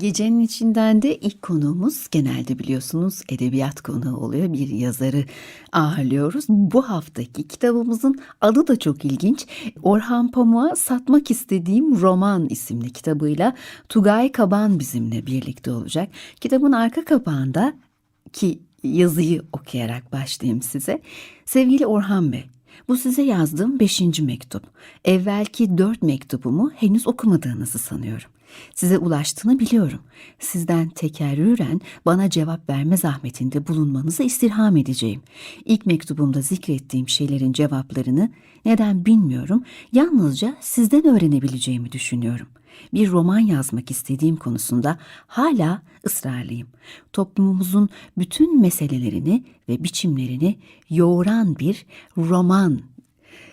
Gecenin içinden de ilk konuğumuz genelde biliyorsunuz edebiyat konuğu oluyor. Bir yazarı ağırlıyoruz. Bu haftaki kitabımızın adı da çok ilginç. Orhan Pamuk'a Satmak İstediğim Roman isimli kitabıyla Tugay Kaban bizimle birlikte olacak. Kitabın arka kapağında ki yazıyı okuyarak başlayayım size. Sevgili Orhan Bey, bu size yazdığım beşinci mektup. Evvelki dört mektubumu henüz okumadığınızı sanıyorum. Size ulaştığını biliyorum. Sizden tekerrüren bana cevap verme zahmetinde bulunmanızı istirham edeceğim. İlk mektubumda zikrettiğim şeylerin cevaplarını neden bilmiyorum, yalnızca sizden öğrenebileceğimi düşünüyorum. Bir roman yazmak istediğim konusunda hala ısrarlıyım. Toplumumuzun bütün meselelerini ve biçimlerini yoğuran bir roman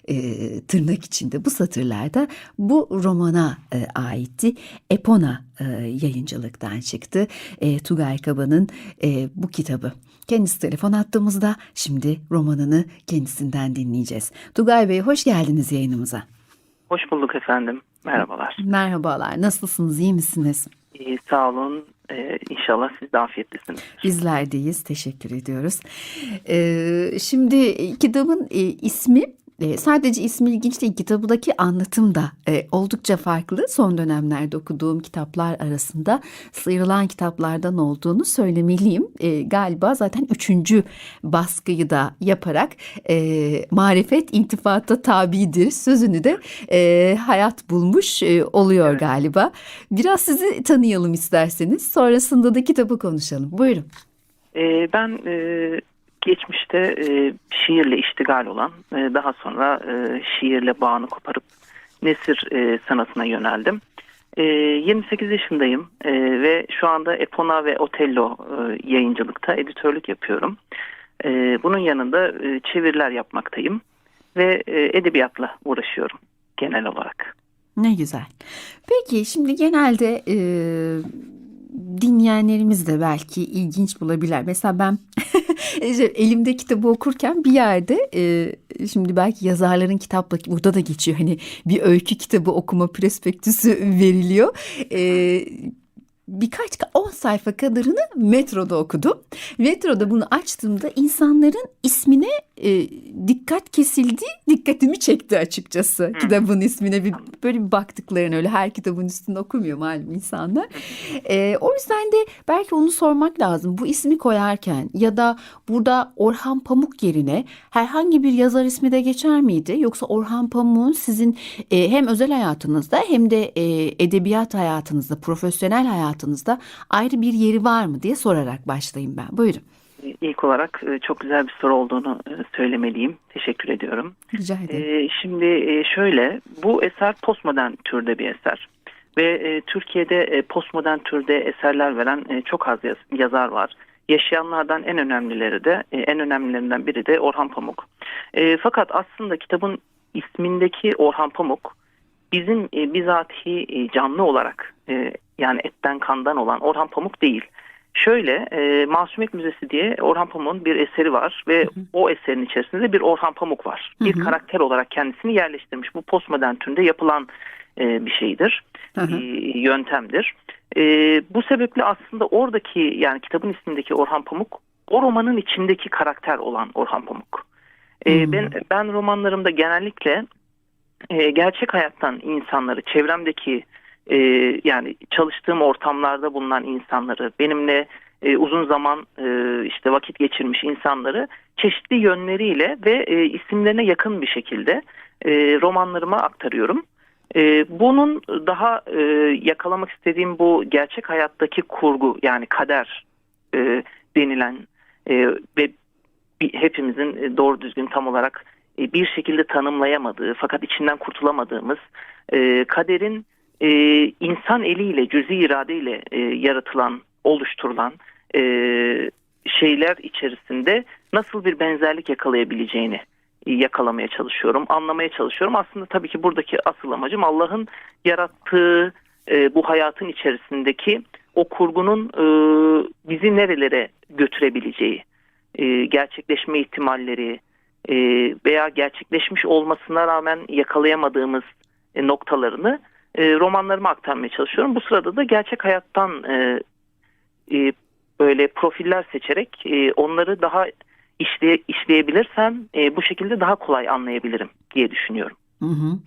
e, tırnak içinde bu satırlarda bu romana e, aitti. Epona e, yayıncılıktan çıktı. E, Tugay Kaba'nın e, bu kitabı. Kendisi telefon attığımızda şimdi romanını kendisinden dinleyeceğiz. Tugay Bey hoş geldiniz yayınımıza. Hoş bulduk efendim. Merhabalar. Merhabalar. Nasılsınız? İyi misiniz? İyi, sağ olun. Ee, inşallah siz de afiyetlisiniz. Bizler deyiz. Teşekkür ediyoruz. Ee, şimdi kitabın e, ismi e, sadece ismi ilginç değil, kitabındaki anlatım da e, oldukça farklı. Son dönemlerde okuduğum kitaplar arasında sıyrılan kitaplardan olduğunu söylemeliyim. E, galiba zaten üçüncü baskıyı da yaparak e, marifet intifata tabidir sözünü de e, hayat bulmuş e, oluyor galiba. Biraz sizi tanıyalım isterseniz. Sonrasında da kitabı konuşalım. Buyurun. Ee, ben e, geçmişte e, şiirle iştigal olan, e, daha sonra e, şiirle bağını koparıp nesir e, sanatına yöneldim. E, 28 yaşındayım e, ve şu anda Epona ve Otello e, yayıncılıkta editörlük yapıyorum. E, bunun yanında e, çeviriler yapmaktayım ve e, edebiyatla uğraşıyorum genel olarak. Ne güzel. Peki şimdi genelde e, dinleyenlerimiz de belki ilginç bulabilir. Mesela ben işte elimde kitabı okurken bir yerde e, şimdi belki yazarların kitapla burada da geçiyor. Hani bir öykü kitabı okuma prospektüsü veriliyor. E, birkaç 10 sayfa kadarını metroda okudum. Metroda bunu açtığımda insanların ismine e, dikkat kesildi, dikkatimi çekti açıkçası. Kitabın ismine bir böyle bir baktıklarını öyle her kitabın üstünde okumuyor malum insanlar. E, o yüzden de belki onu sormak lazım. Bu ismi koyarken ya da burada Orhan Pamuk yerine herhangi bir yazar ismi de geçer miydi? Yoksa Orhan Pamuk'un sizin e, hem özel hayatınızda hem de e, edebiyat hayatınızda, profesyonel hayatınızda ayrı bir yeri var mı diye sorarak başlayayım ben. Buyurun. İlk olarak e, çok güzel bir soru olduğunu e, söylemeliyim. Teşekkür ediyorum. Rica ederim. E, Şimdi şöyle, bu eser postmodern türde bir eser. Ve Türkiye'de postmodern türde eserler veren çok az yaz- yazar var. Yaşayanlardan en önemlileri de, en önemlilerinden biri de Orhan Pamuk. Fakat aslında kitabın ismindeki Orhan Pamuk bizim e, bizatihi e, canlı olarak e, yani etten kandan olan Orhan Pamuk değil. Şöyle e, Masumiyet Müzesi diye Orhan Pamuk'un bir eseri var ve o eserin içerisinde bir Orhan Pamuk var. Bir Hı hı. karakter olarak kendisini yerleştirmiş. Bu postmodern türde yapılan e, bir şeydir, Hı hı. e, yöntemdir. E, bu sebeple aslında oradaki yani kitabın ismindeki Orhan Pamuk o romanın içindeki karakter olan Orhan Pamuk. E. Ben ben romanlarımda genellikle e, gerçek hayattan insanları, çevremdeki e, yani çalıştığım ortamlarda bulunan insanları, benimle e, uzun zaman e, işte vakit geçirmiş insanları çeşitli yönleriyle ve e, isimlerine yakın bir şekilde e, romanlarıma aktarıyorum. E, bunun daha e, yakalamak istediğim bu gerçek hayattaki kurgu yani kader e, denilen e, ve hepimizin e, doğru düzgün tam olarak bir şekilde tanımlayamadığı fakat içinden kurtulamadığımız e, kaderin e, insan eliyle cüzi iradeyle e, yaratılan oluşturulan e, şeyler içerisinde nasıl bir benzerlik yakalayabileceğini e, yakalamaya çalışıyorum, anlamaya çalışıyorum. Aslında tabii ki buradaki asıl amacım Allah'ın yarattığı e, bu hayatın içerisindeki o kurgunun e, bizi nerelere götürebileceği, e, gerçekleşme ihtimalleri e, veya gerçekleşmiş olmasına rağmen yakalayamadığımız e, noktalarını e, romanlarımı aktarmaya çalışıyorum. Bu sırada da gerçek hayattan e, e, böyle profiller seçerek e, onları daha işleye, işleyebilirsem e, bu şekilde daha kolay anlayabilirim diye düşünüyorum. Hı hı.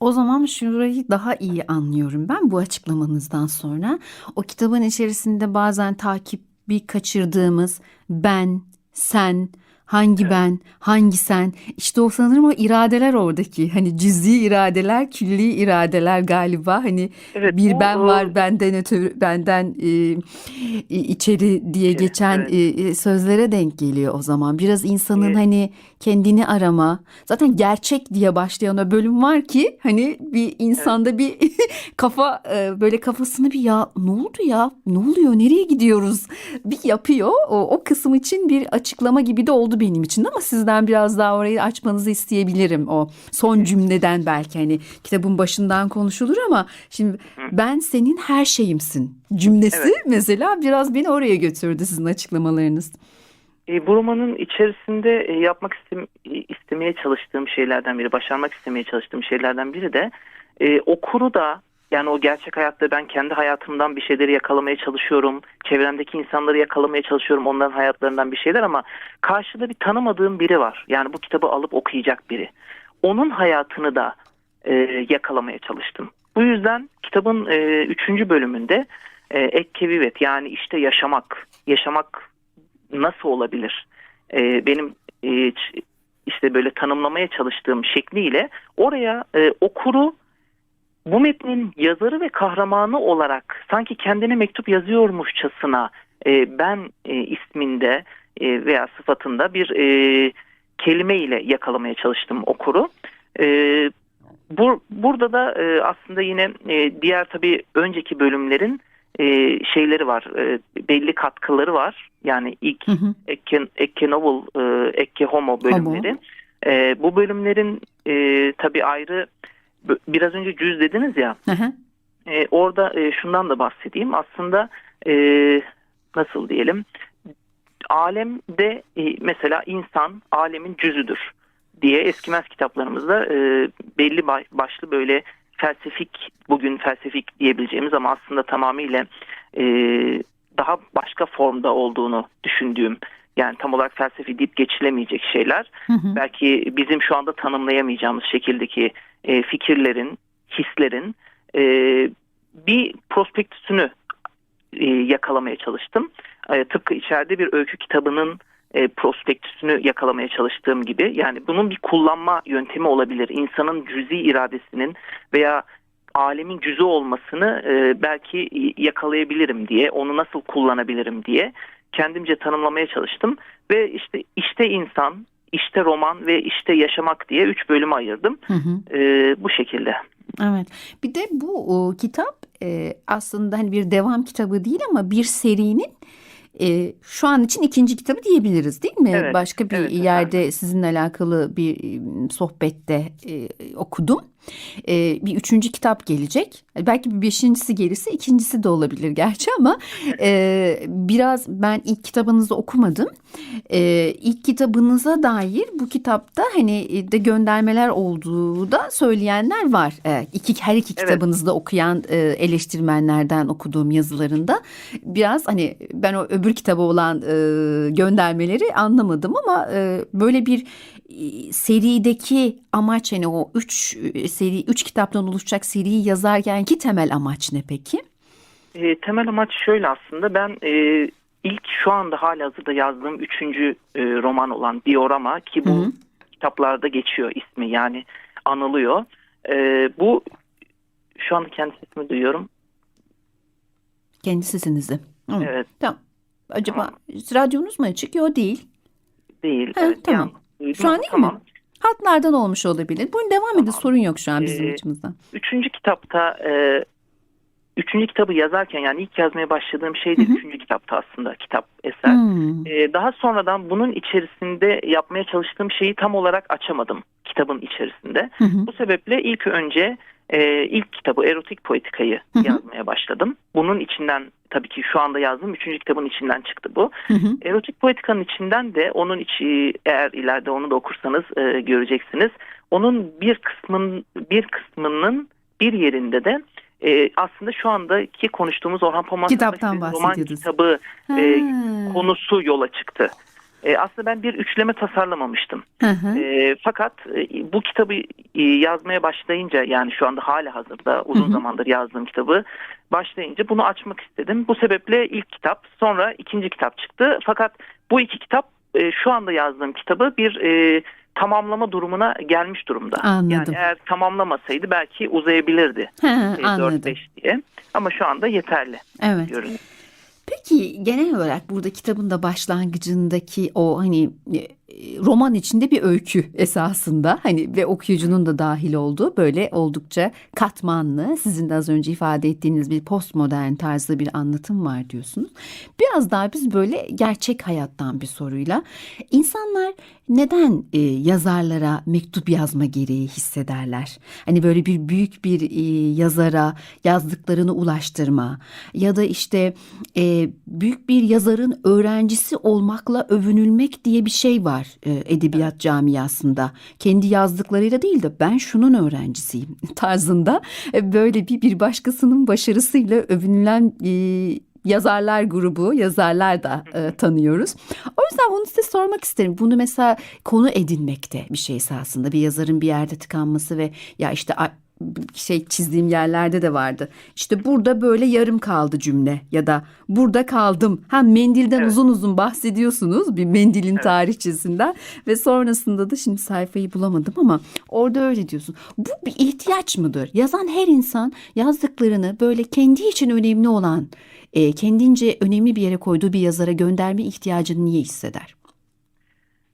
O zaman şurayı daha iyi anlıyorum ben bu açıklamanızdan sonra. O kitabın içerisinde bazen takibi kaçırdığımız ben, sen, hangi Evet. ben, hangi sen işte o sanırım o iradeler oradaki hani cüz'i iradeler, külli iradeler galiba hani Evet, bir bu, ben e, var benden ötürü benden e, içeri diye İçeri, geçen evet. e, e, sözlere denk geliyor o zaman. Biraz insanın Evet. hani kendini arama. Zaten gerçek diye başlayan o bölüm var ki hani bir insanda bir kafa e, böyle kafasını bir ya ne oldu ya? Ne oluyor? Nereye gidiyoruz? Bir yapıyor. O, o kısım için bir açıklama gibi de oldu benim için ama sizden biraz daha orayı açmanızı isteyebilirim. O son cümleden belki hani kitabın başından konuşulur ama şimdi ben senin her şeyimsin cümlesi Evet. mesela biraz beni oraya götürdü sizin açıklamalarınız. E, bu romanın içerisinde e, yapmak istem istemeye çalıştığım şeylerden biri, başarmak istemeye çalıştığım şeylerden biri de e, okuru da yani o gerçek hayatta ben kendi hayatımdan bir şeyleri yakalamaya çalışıyorum. Çevremdeki insanları yakalamaya çalışıyorum. Onların hayatlarından bir şeyler ama karşıda bir tanımadığım biri var. Yani bu kitabı alıp okuyacak biri. Onun hayatını da e, yakalamaya çalıştım. Bu yüzden kitabın e, üçüncü bölümünde e, Vivet yani işte yaşamak, yaşamak nasıl olabilir? Ee, benim e, işte böyle tanımlamaya çalıştığım şekliyle oraya e, okuru bu metnin yazarı ve kahramanı olarak sanki kendine mektup yazıyormuşçasına e, ben e, isminde e, veya sıfatında bir e, kelime ile yakalamaya çalıştım okuru. E, bu, burada da e, aslında yine e, diğer tabii önceki bölümlerin e, şeyleri var, e, belli katkıları var. Yani ilk Hı hı. Ekke, Ekke Novel, e, Ekke Homo bölümleri. E, bu bölümlerin e, tabii ayrı, biraz önce cüz dediniz ya, Hı hı. e, orada e, şundan da bahsedeyim. Aslında e, nasıl diyelim, alemde e, mesela insan alemin cüzüdür diye eskimez kitaplarımızda e, belli ba- başlı böyle felsefik, bugün felsefik diyebileceğimiz ama aslında tamamıyla e, daha başka formda olduğunu düşündüğüm yani tam olarak felsefi deyip geçilemeyecek şeyler Hı hı. belki bizim şu anda tanımlayamayacağımız şekildeki e, fikirlerin, hislerin e, bir prospektüsünü e, yakalamaya çalıştım. E, tıpkı içeride bir öykü kitabının e, prospektüsünü yakalamaya çalıştığım gibi yani bunun bir kullanma yöntemi olabilir. İnsanın cüzi iradesinin veya alemin cüzü olmasını e, belki yakalayabilirim diye, onu nasıl kullanabilirim diye kendimce tanımlamaya çalıştım ve işte işte insan, işte roman ve işte yaşamak diye üç bölüme ayırdım. Hı hı. E, bu şekilde. Evet. Bir de bu o, kitap e, aslında hani bir devam kitabı değil ama bir serinin e, şu an için ikinci kitabı diyebiliriz değil mi? Evet, Başka bir evet yerde sizinle alakalı bir e, sohbette e, okudum. E, bir üçüncü kitap gelecek. Belki bir beşincisi gelirse ikincisi de olabilir gerçi ama e, biraz ben ilk kitabınızı okumadım. E, ilk kitabınıza dair bu kitapta hani de göndermeler olduğu da söyleyenler var. E, iki, her iki Evet. kitabınızda okuyan e, eleştirmenlerden okuduğum yazılarında biraz hani ben o öbür kitaba olan e, göndermeleri anlamadım ama e, böyle bir e, serideki amaç hani o üç e, seri üç kitaptan oluşacak seriyi yazarken ki temel amaç ne peki? E, temel amaç şöyle aslında ben e, ilk şu anda hala hazırda yazdığım üçüncü e, roman olan Diorama ki bu Hı hı. kitaplarda geçiyor ismi yani anılıyor. E, bu şu anda kendi sesimi duyuyorum. Kendi sesinizi. Hı. Evet Tamam. Acaba Tamam. radyonuz mu açık? Yok değil. değil. Ha, evet, tamam. yalnız duydum Şu an değil mi? tamam. Hatlardan olmuş olabilir. Buyurun devam edin. Tamam. Sorun yok şu an bizim Ee, açımızdan. Üçüncü kitapta e, üçüncü kitabı yazarken yani ilk yazmaya başladığım şey de üçüncü kitapta aslında kitap eser. Ee, daha sonradan bunun içerisinde yapmaya çalıştığım şeyi tam olarak açamadım kitabın içerisinde. Hı hı. Bu sebeple ilk önce e, ilk kitabı erotik poetikayı Hı hı. yazmaya başladım. Bunun içinden tabii ki şu anda yazdığım üçüncü kitabın içinden çıktı bu. Hı hı. Erotik poetikanın içinden de onun içi eğer ileride onu da okursanız e, göreceksiniz. Onun bir kısmın bir kısmının bir yerinde de e, aslında şu andaki konuştuğumuz Orhan Pamuk'un roman kitabı Ha. e, konusu yola çıktı. E, aslında ben bir üçleme tasarlamamıştım. Hı hı. E, fakat e, bu kitabı e, yazmaya başlayınca yani şu anda hala hazırda uzun Hı hı. zamandır yazdığım kitabı başlayınca bunu açmak istedim. Bu sebeple ilk kitap sonra ikinci kitap çıktı. Fakat bu iki kitap e, şu anda yazdığım kitabı bir e, tamamlama durumuna gelmiş durumda. Anladım. Yani eğer tamamlamasaydı belki uzayabilirdi. E, anladım. 4-5 diye. Ama şu anda yeterli Evet. görünüyor. Peki genel olarak burada kitabın da başlangıcındaki o hani e, roman içinde bir öykü esasında hani ve okuyucunun da dahil olduğu böyle oldukça katmanlı sizin de az önce ifade ettiğiniz bir postmodern tarzda bir anlatım var diyorsunuz. Biraz daha biz böyle gerçek hayattan bir soruyla insanlar neden e, yazarlara mektup yazma gereği hissederler? Hani böyle bir büyük bir e, yazara yazdıklarını ulaştırma ya da işte e, büyük bir yazarın öğrencisi olmakla övünülmek diye bir şey var e, edebiyat camiasında. Kendi yazdıklarıyla değil de ben şunun öğrencisiyim tarzında e, böyle bir bir başkasının başarısıyla övünülen e, yazarlar grubu, yazarlar da e, tanıyoruz. O yüzden bunu size sormak isterim. Bunu mesela konu edinmekte bir şey esasında. Bir yazarın bir yerde tıkanması ve ya işte şey çizdiğim yerlerde de vardı. İşte burada böyle yarım kaldı cümle ya da burada kaldım. Ha mendilden Evet. uzun uzun bahsediyorsunuz bir mendilin tarihçesinden ve sonrasında da şimdi sayfayı bulamadım ama orada öyle diyorsun. Bu bir ihtiyaç mıdır? Yazan her insan yazdıklarını böyle kendi için önemli olan, e, kendince önemli bir yere koyduğu bir yazara gönderme ihtiyacını niye hisseder?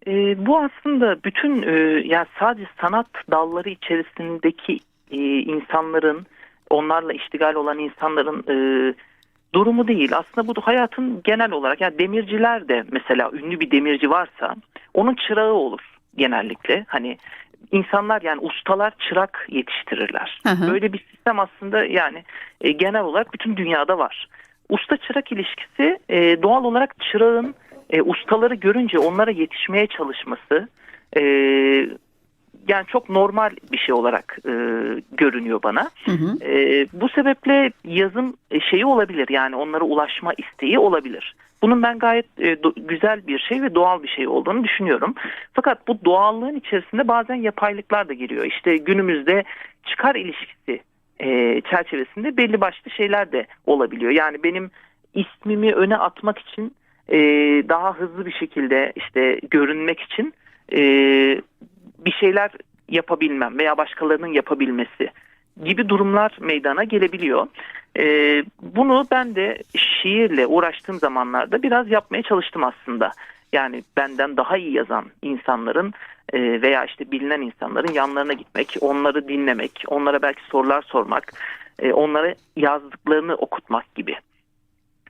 E, bu aslında bütün e, yani sadece sanat dalları içerisindeki e, insanların onlarla iştigal olan insanların e, durumu değil. Aslında bu hayatın genel olarak yani demirciler de mesela ünlü bir demirci varsa onun çırağı olur genellikle. Hani insanlar yani ustalar çırak yetiştirirler. Hı hı. Böyle bir sistem aslında yani e, genel olarak bütün dünyada var. Usta çırak ilişkisi e, doğal olarak çırağın e, ustaları görünce onlara yetişmeye çalışması e, yani çok normal bir şey olarak e, görünüyor bana. Hı hı. E, bu sebeple yazım e, şeyi olabilir yani onlara ulaşma isteği olabilir. Bunun ben gayet e, do- güzel bir şey ve doğal bir şey olduğunu düşünüyorum. Fakat bu doğallığın içerisinde bazen yapaylıklar da giriyor. İşte günümüzde çıkar ilişkisi e, çerçevesinde belli başlı şeyler de olabiliyor. Yani benim ismimi öne atmak için e, daha hızlı bir şekilde işte görünmek için e, bir şeyler yapabilmem veya başkalarının yapabilmesi gibi durumlar meydana gelebiliyor. E, bunu ben de şiirle uğraştığım zamanlarda biraz yapmaya çalıştım aslında. Yani benden daha iyi yazan insanların e, veya işte bilinen insanların yanlarına gitmek, onları dinlemek, onlara belki sorular sormak, e, onlara yazdıklarını okutmak gibi.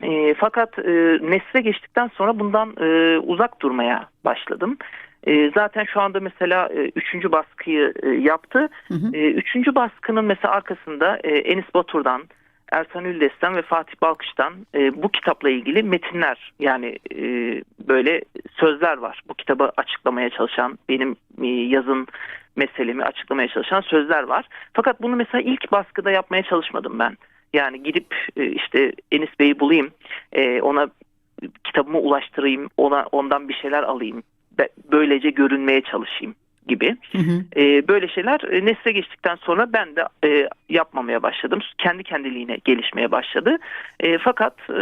E, fakat e, nesle geçtikten sonra bundan e, uzak durmaya başladım. E, zaten şu anda mesela e, üçüncü baskıyı e, yaptı. Hı hı. E, üçüncü baskının mesela arkasında e, Enis Batur'dan, Ersan Üldes'ten ve Fatih Balkış'tan e, bu kitapla ilgili metinler yani e, böyle sözler var. Bu kitabı açıklamaya çalışan, benim e, yazın meselemi açıklamaya çalışan sözler var. Fakat bunu mesela ilk baskıda yapmaya çalışmadım ben. Yani gidip e, işte Enis Bey'i bulayım, e, ona kitabımı ulaştırayım, ona ondan bir şeyler alayım, böylece görünmeye çalışayım gibi. Hı hı. E, böyle şeyler e, nesle geçtikten sonra ben de e, yapmamaya başladım. Kendi kendiliğine gelişmeye başladı. E, fakat e,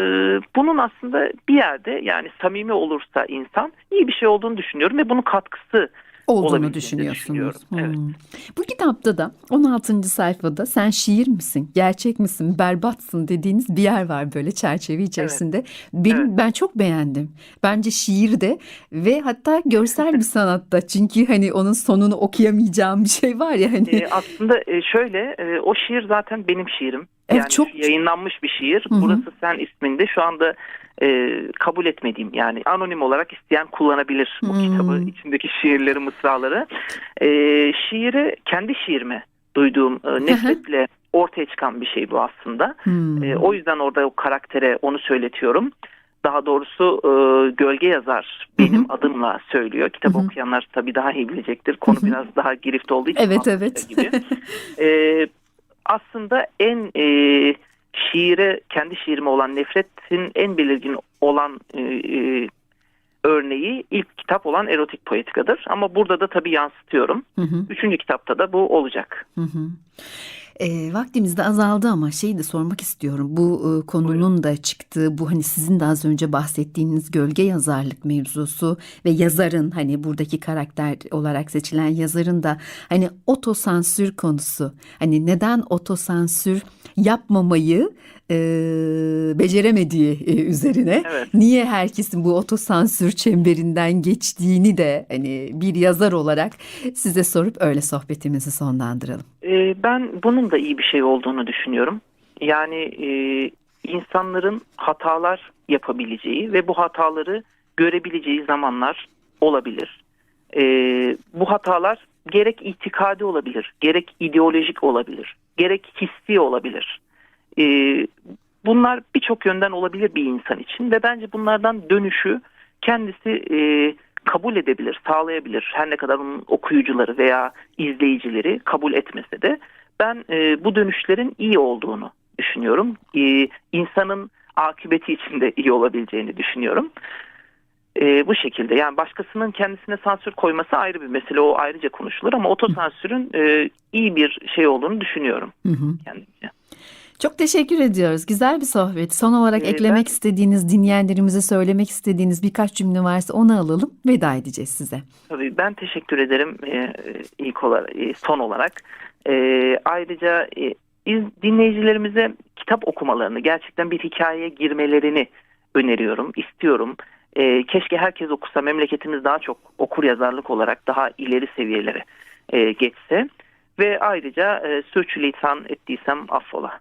bunun aslında bir yerde yani samimi olursa insan iyi bir şey olduğunu düşünüyorum ve bunun katkısı olduğunu düşünüyorsunuz. Evet. Hmm. Bu kitapta da 16. sayfada sen şiir misin, gerçek misin, berbatsın dediğiniz bir yer var böyle çerçeve içerisinde. Benim Evet. ben çok beğendim. Bence şiirde ve hatta görsel bir sanatta. Çünkü hani onun sonunu okuyamayacağım bir şey var ya hani. E, aslında şöyle e, o şiir zaten benim şiirim. Evet, Yani çok- yayınlanmış bir şiir. Hı hı. Burası Sen isminde şu anda e, kabul etmediğim yani anonim olarak isteyen kullanabilir bu Hmm. kitabı içindeki şiirleri mısraları. E, şiiri kendi şiirime duyduğum e, nefretle ortaya çıkan bir şey bu aslında. Hmm. E, o yüzden orada o karaktere onu söyletiyorum. Daha doğrusu e, gölge yazar benim Hı adımla söylüyor. Kitap Hı hı. okuyanlar tabii daha iyi bilecektir. Konu Hı hı. biraz daha girift olduğu için. Evet evet. Gibi. E, aslında en e, şiire, kendi şiirime olan nefretin en belirgin olan e, e, örneği ilk kitap olan erotik poetikadır. Ama burada da tabii yansıtıyorum. Hı hı. Üçüncü kitapta da bu olacak. Hı hı. E, vaktimiz de azaldı ama şeyi de sormak istiyorum. Bu e, konunun da çıktığı bu hani sizin de az önce bahsettiğiniz gölge yazarlık mevzusu ve yazarın hani buradaki karakter olarak seçilen yazarın da hani otosansür konusu. Hani neden otosansür yapmamayı e, beceremediği e, üzerine Evet. niye herkesin bu otosansür çemberinden geçtiğini de hani bir yazar olarak size sorup öyle sohbetimizi sonlandıralım. Ee, ben bunun da iyi bir şey olduğunu düşünüyorum. Yani e, insanların hatalar yapabileceği ve bu hataları görebileceği zamanlar olabilir. Ee, bu hatalar gerek itikadi olabilir, gerek ideolojik olabilir, gerek hissi olabilir. Ee, bunlar birçok yönden olabilir bir insan için ve bence bunlardan dönüşü kendisi e, kabul edebilir, sağlayabilir. Her ne kadar onun okuyucuları veya izleyicileri kabul etmese de ben e, bu dönüşlerin iyi olduğunu düşünüyorum. E, insanın akıbeti için de iyi olabileceğini düşünüyorum. E, bu şekilde yani başkasının kendisine sansür koyması ayrı bir mesele o ayrıca konuşulur ama otosansürün e, iyi bir şey olduğunu düşünüyorum Hı hı. kendimce. Çok teşekkür ediyoruz. Güzel bir sohbet. Son olarak Ee, eklemek istediğiniz, dinleyenlerimize söylemek istediğiniz birkaç cümle varsa onu alalım. Veda edeceğiz size. Tabii ben teşekkür ederim e, ilk olarak e, son olarak. E, ayrıca e, iz- dinleyicilerimize kitap okumalarını, gerçekten bir hikayeye girmelerini öneriyorum, istiyorum. E, keşke herkes okusa, memleketimiz daha çok okur yazarlık olarak daha ileri seviyelere e, geçse. Ve ayrıca e, sürçülisan ettiysem affola.